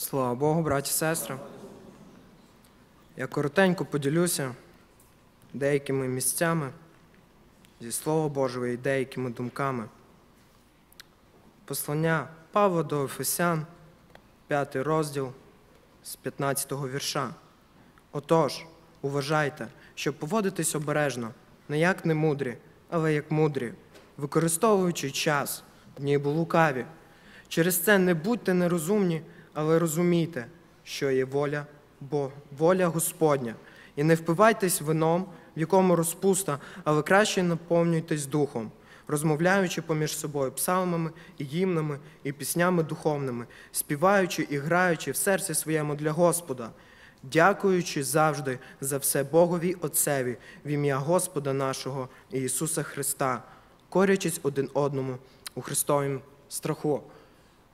Слава Богу, браті і сестри. Я коротенько поділюся деякими місцями зі Слова Божого і деякими думками. Послання Павла до Ефесян, 5 розділ з 15 вірша. Отож, уважайте, щоб поводитись обережно, не як не мудрі, але як мудрі, використовуючи час, дні лукаві. Через це не будьте нерозумні, але розумійте, що є воля, бо воля Господня. І не впивайтесь вином, в якому розпуста, але краще наповнюйтесь духом, розмовляючи поміж собою псалмами і гімнами і піснями духовними, співаючи і граючи в серці своєму для Господа, дякуючи завжди за все Богові Отцеві в ім'я Господа нашого Ісуса Христа, корячись один одному у Христовім страху.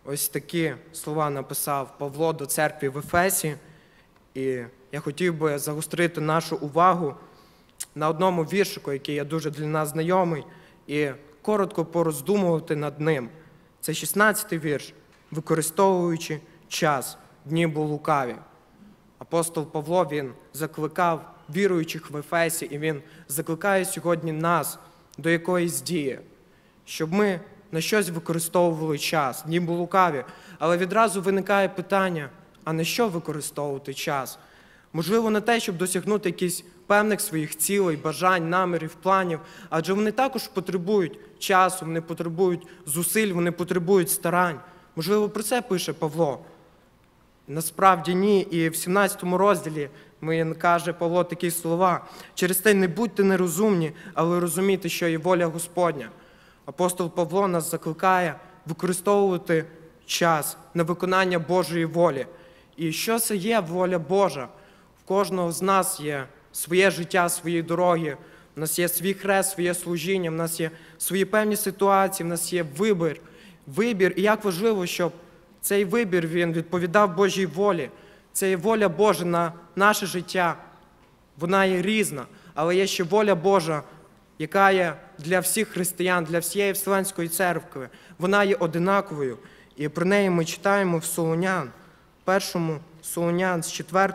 Ось такі слова написав Павло до церкви в Ефесі. І я хотів би загострити нашу увагу на одному віршику, який є дуже для нас знайомий, і коротко пороздумувати над ним. Це 16-й вірш, використовуючи час, дні бо лукаві. Апостол Павло він закликав віруючих в Ефесі, і він закликає сьогодні нас до якоїсь дії, щоб ми на щось використовували час, ніби лукаві. Але відразу виникає питання: а на що використовувати час? Можливо, на те, щоб досягнути якихось певних своїх цілей, бажань, намірів, планів, адже вони також потребують часу, вони потребують зусиль, вони потребують старань. Можливо, про це пише Павло. Насправді ні. І в 17 розділі він каже Павло такі слова: через те не будьте нерозумні, але розумійте, що є воля Господня. Апостол Павло нас закликає використовувати час на виконання Божої волі. І що це є воля Божа? В кожного з нас є своє життя, свої дороги, в нас є свій хрест, своє служіння, в нас є свої певні ситуації, в нас є вибір. Вибір, і як важливо, щоб цей вибір він відповідав Божій волі. Це є воля Божа на наше життя. Вона є різна, але є ще воля Божа, яка є для всіх християн, для всієї Вселенської церкви. Вона є одинаковою. І про неї ми читаємо в Солонян, першому Солонян з 4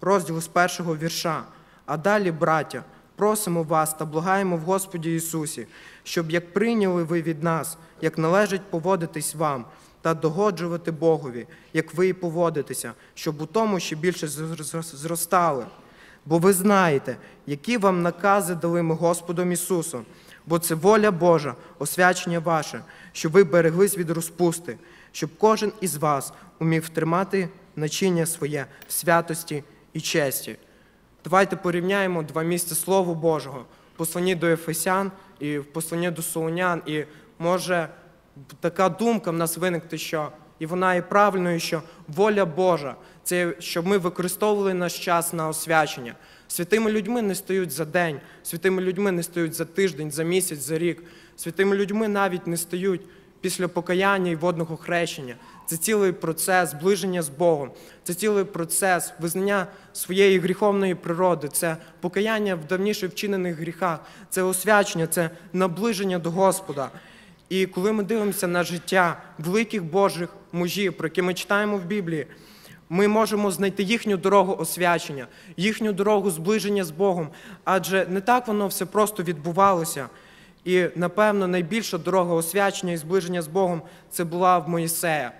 розділу з першого вірша. А далі, браття, просимо вас та благаємо в Господі Ісусі, щоб як прийняли ви від нас, як належить поводитись вам та догоджувати Богові, як ви і поводитеся, щоб у тому ще більше зростали. Бо ви знаєте, які вам накази дали ми Господом Ісусом, бо це воля Божа, освячення ваше, щоб ви береглись від розпусти, щоб кожен із вас умів тримати начиння своє в святості і честі. Давайте порівняємо два місця Слова Божого, в посланні до Ефесян і в посланні до Солонян. І може така думка в нас виникти, що і вона є правильною, що воля Божа це щоб ми використовували наш час на освячення. Святими людьми не стають за день, святими людьми не стають за тиждень, за місяць, за рік. Святими людьми навіть не стають після покаяння і водного хрещення. Це цілий процес зближення з Богом, це цілий процес визнання своєї гріховної природи, це покаяння в давніше вчинених гріхах, це освячення, це наближення до Господа. І коли ми дивимося на життя великих Божих мужів, про які ми читаємо в Біблії, ми можемо знайти їхню дорогу освячення, їхню дорогу зближення з Богом. Адже не так воно все просто відбувалося. І, напевно, найбільша дорога освячення і зближення з Богом це була в Моїсея.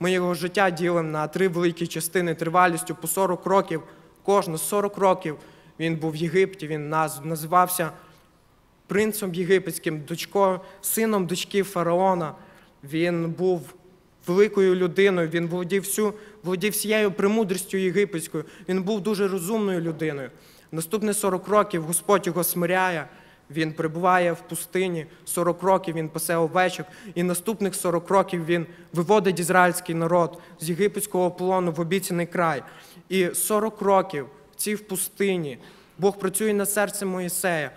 Ми його життя ділимо на три великі частини тривалістю по 40 років. Кожну 40 років він був в Єгипті, він називався принцем єгипетським, дочкою, сином дочки фараона. Він був великою людиною, він володів всю, володів всією премудрістю єгипетською. Він був дуже розумною людиною. Наступні 40 років Господь його смиряє. Він перебуває в пустині 40 років, він пасе овечок, і наступних 40 років він виводить ізраїльський народ з єгипетського полону в обіцяний край. І 40 років в цій в пустині Бог працює над серцем Моїсея,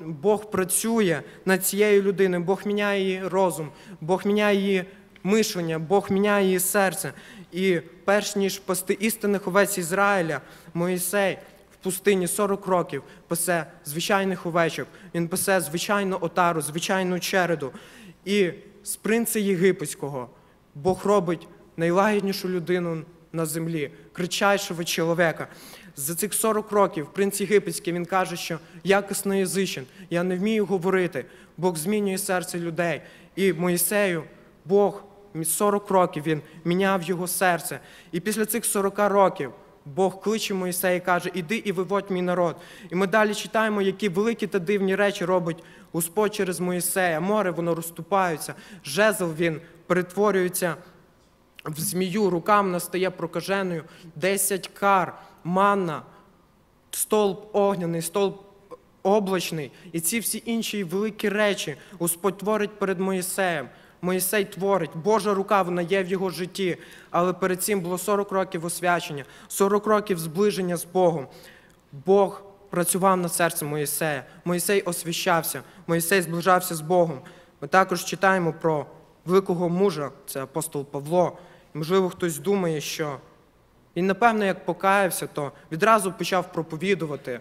Бог працює над цією людиною, Бог міняє її розум, Бог міняє її мишлення, Бог міняє її серце. І перш ніж пасти істинних овець Ізраїля, Моїсей в пустині 40 років пасе звичайних овечок, він пасе звичайну отару, звичайну череду. І з принца Єгипетського Бог робить найлагіднішу людину на землі, кричайшого чоловіка. За цих 40 років принц Єгипетський він каже, що я косноязичен, я не вмію говорити. Бог змінює серце людей. І Моїсею Бог 40 років він міняв його серце. І після цих 40 років Бог кличе Моїсея і каже: Іди і виводь мій народ. І ми далі читаємо, які великі та дивні речі робить Господь через Моїсея. Море воно розступається, жезл він перетворюється в змію, рукам настає прокаженою, десять кар, манна, столб огняний, столб облачний, і ці всі інші великі речі Господь творить перед Моїсеєм. Моїсей творить, Божа рука вона є в його житті, але перед цим було 40 років освячення, 40 років зближення з Богом. Бог працював над серцем Моїсея. Моїсей освящався, Моїсей зближався з Богом. Ми також читаємо про великого мужа, це апостол Павло. Можливо, хтось думає, що він, напевно, як покаявся, то відразу почав проповідувати.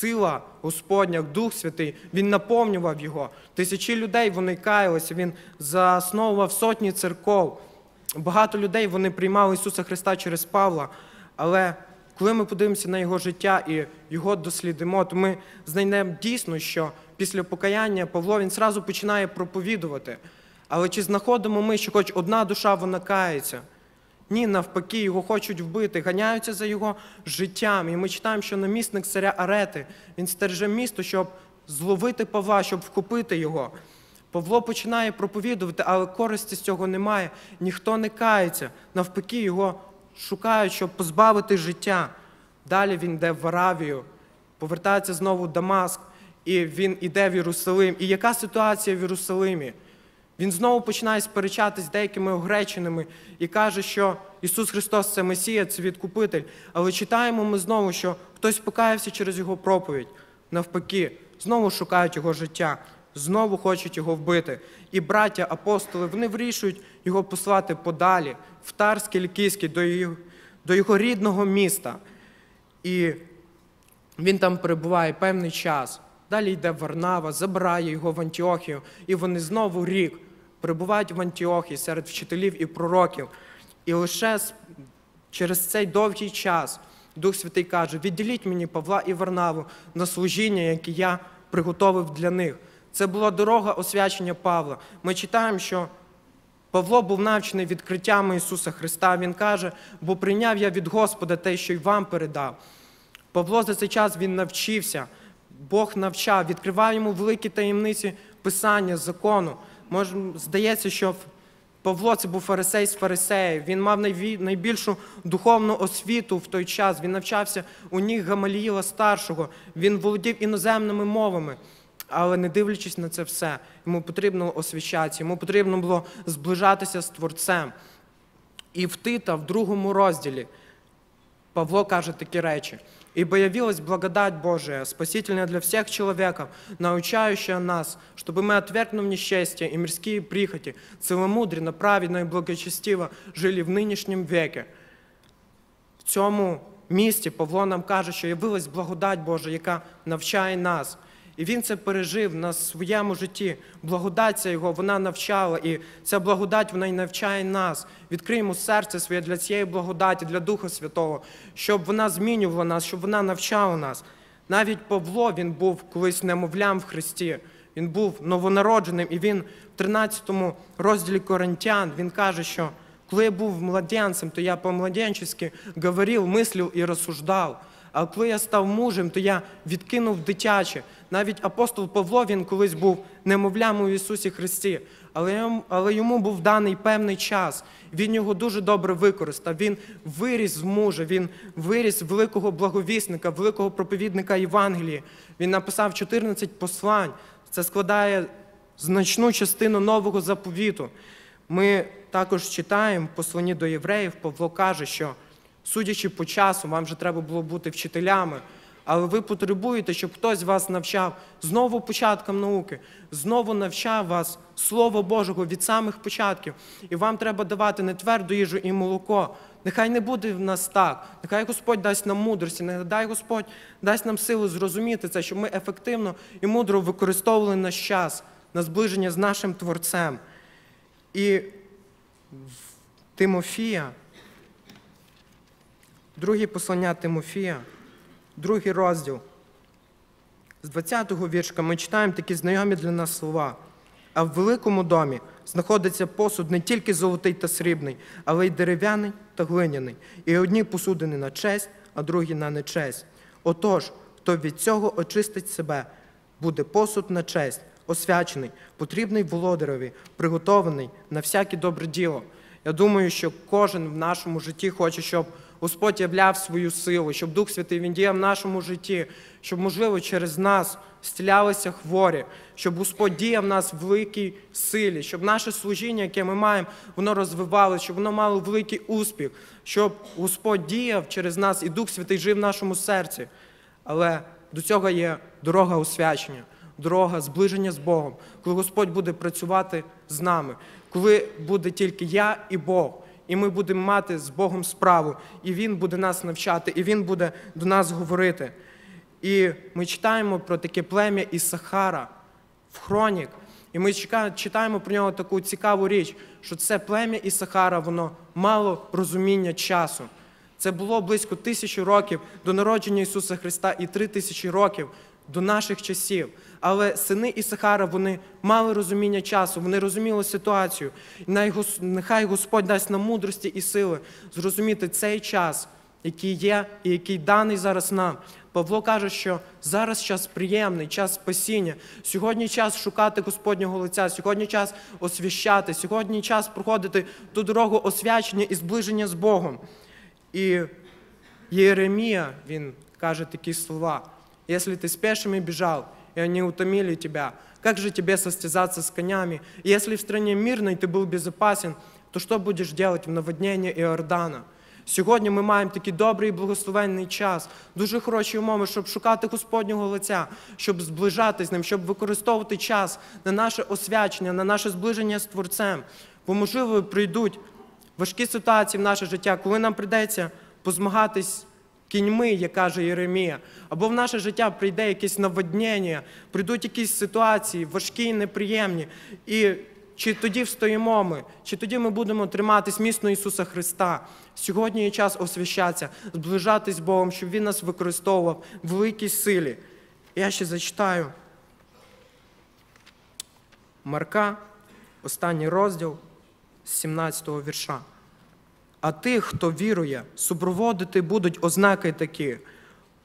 Сила Господня, Дух Святий, Він наповнював його. Тисячі людей вони каялися, він засновував сотні церков. Багато людей вони приймали Ісуса Христа через Павла. Але коли ми подивимося на його життя і його дослідимо, то ми знайдемо дійсно, що після покаяння Павло він зразу починає проповідувати. Але чи знаходимо ми, що хоч одна душа вона кається? Ні, навпаки, його хочуть вбити, ганяються за його життям. І ми читаємо, що намісник царя Арети він стереже місто, щоб зловити Павла, щоб вхопити його. Павло починає проповідувати, але користі з цього немає. Ніхто не кається. Навпаки, його шукають, щоб позбавити життя. Далі він йде в Аравію, повертається знову в Дамаск, і він іде в Єрусалим. І яка ситуація в Єрусалимі? Він знову починає сперечатись з деякими огреченими і каже, що Ісус Христос це Месія, це відкупитель. Але читаємо ми знову, що хтось покаявся через Його проповідь. Навпаки, знову шукають Його життя, знову хочуть його вбити. І браття, апостоли, вони вирішують його послати подалі, в Тарськ Кількійський, до його, до його рідного міста. І він там перебуває певний час. Далі йде Варнава, забирає його в Антіохію, і вони знову рік перебувають в Антіохії серед вчителів і пророків. І лише через цей довгий час Дух Святий каже: відділіть мені Павла і Варнаву на служіння, яке я приготовив для них. Це була дорога освячення Павла. Ми читаємо, що Павло був навчений відкриттями Ісуса Христа. Він каже, бо прийняв я від Господа те, що й вам передав. Павло за цей час він навчився, Бог навчав, відкривав йому великі таємниці Писання, закону. Може, здається, що Павло це був фарисей з фарисеїв. Він мав найбільшу духовну освіту в той час. Він навчався у ніг Гамаліїла старшого. Він володів іноземними мовами. Але не дивлячись на це все, йому потрібно освічатися, йому потрібно було зближатися з Творцем. І в Тита, в другому розділі, Павло каже такі речі. «Ибо явилась благодать Божия, спасительная для всех человеков, научающая нас, чтобы мы, отвергнув несчастье и мирские прихоти, целомудренно, праведно и благочестиво жили в нынешнем веке». В цьому місті Павло нам каже, що явилась благодать Божа, яка навчає нас. І він це пережив на своєму житті. Благодать його, вона навчала, і ця благодать вона й навчає нас. Відкриємо серце своє для цієї благодаті, для Духа Святого, щоб вона змінювала нас, щоб вона навчала нас. Навіть Павло він був колись немовлям в Христі. Він був новонародженим, і він в 13 розділі Коринтян він каже, що коли я був младенцем, то я по-младенчески говорив, мислив і розсуждав. А коли я став мужем, то я відкинув дитяче. Навіть апостол Павло він колись був немовлям у Ісусі Христі, але йому, був даний певний час. Він його дуже добре використав. Він виріс з мужа, він виріс великого благовісника, великого проповідника Євангелії. Він написав 14 послань. Це складає значну частину нового заповіту. Ми також читаємо в посланні до євреїв, Павло каже, що судячи по часу, вам вже треба було бути вчителями, але ви потребуєте, щоб хтось вас навчав знову початкам науки, знову навчав вас Слово Божого від самих початків. І вам треба давати не тверду їжу і молоко. Нехай не буде в нас так. Нехай Господь дасть нам мудрості, нехай Господь дасть нам силу зрозуміти це, щоб ми ефективно і мудро використовували наш час на зближення з нашим Творцем. І Тимофія, друге послання Тимофія, другий розділ. З 20-го віршка ми читаємо такі знайомі для нас слова. А в великому домі знаходиться посуд не тільки золотий та срібний, але й дерев'яний та глиняний. І одні посудини на честь, а другі на нечесть. Отож, хто від цього очистить себе, буде посуд на честь, освячений, потрібний володареві, приготований на всяке добре діло. Я думаю, що кожен в нашому житті хоче, щоб Господь являв свою силу, щоб Дух Святий Він діяв в нашому житті, щоб, можливо, через нас стілялися хворі, щоб Господь діяв в нас в великій силі, щоб наше служіння, яке ми маємо, воно розвивалося, щоб воно мало великий успіх, щоб Господь діяв через нас і Дух Святий жив в нашому серці. Але до цього є дорога освячення, дорога зближення з Богом, коли Господь буде працювати з нами, коли буде тільки я і Бог, і ми будемо мати з Богом справу, і Він буде нас навчати, і Він буде до нас говорити. І ми читаємо про таке плем'я Ісахара в Хронік. І ми читаємо про нього таку цікаву річ, що це плем'я Ісахара, воно мало розуміння часу. Це було близько тисячі років до народження Ісуса Христа і три тисячі років до наших часів. Але сини Ісахара вони мали розуміння часу, вони розуміли ситуацію. Нехай Господь дасть нам мудрості і сили зрозуміти цей час, який є і який даний зараз нам. Павло каже, що зараз час приємний, час спасіння. Сьогодні час шукати Господнього лиця, сьогодні час освящати, сьогодні час проходити ту дорогу освячення і зближення з Богом. І Єремія, він каже такі слова «Если ты с пешими бежал, и они утомили тебя, как же тебе состязаться с конями? И если в стране мирной ты был безопасен, то что будешь делать в наводненні Іордана? Сьогодні ми маємо такий добрий і благословенний час, дуже хороші умови, щоб шукати Господнього лиця, щоб зближатись з ним, щоб використовувати час на наше освячення, на наше зближення з Творцем. Бо, можливо, прийдуть важкі ситуації в наше життя, коли нам прийдеться позмагатись кіньми, як каже Єремія, або в наше життя прийде якесь наводнення, прийдуть якісь ситуації важкі і неприємні. І чи тоді встоїмо ми, чи тоді ми будемо триматись міцно Ісуса Христа. Сьогодні є час освящатися, зближатись з Богом, щоб Він нас використовував в великій силі. Я ще зачитаю Марка, останній розділ з 17 вірша. А тих, хто вірує, супроводити будуть ознаки такі.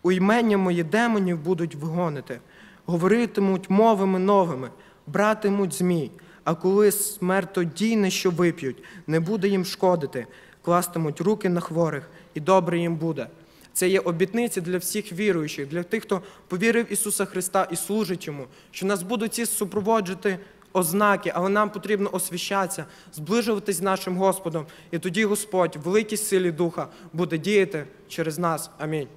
У імення мої демонів будуть вигонити, говоритимуть мовами новими, братимуть змій, а коли смертодійне, що вип'ють, не буде їм шкодити, кластимуть руки на хворих, і добре їм буде. Це є обітниці для всіх віруючих, для тих, хто повірив Ісуса Христа і служить Йому, що нас будуть ці супроводжувати ознаки, але нам потрібно освіщатися, зближуватись з нашим Господом. І тоді Господь в великій силі Духа буде діяти через нас. Амінь.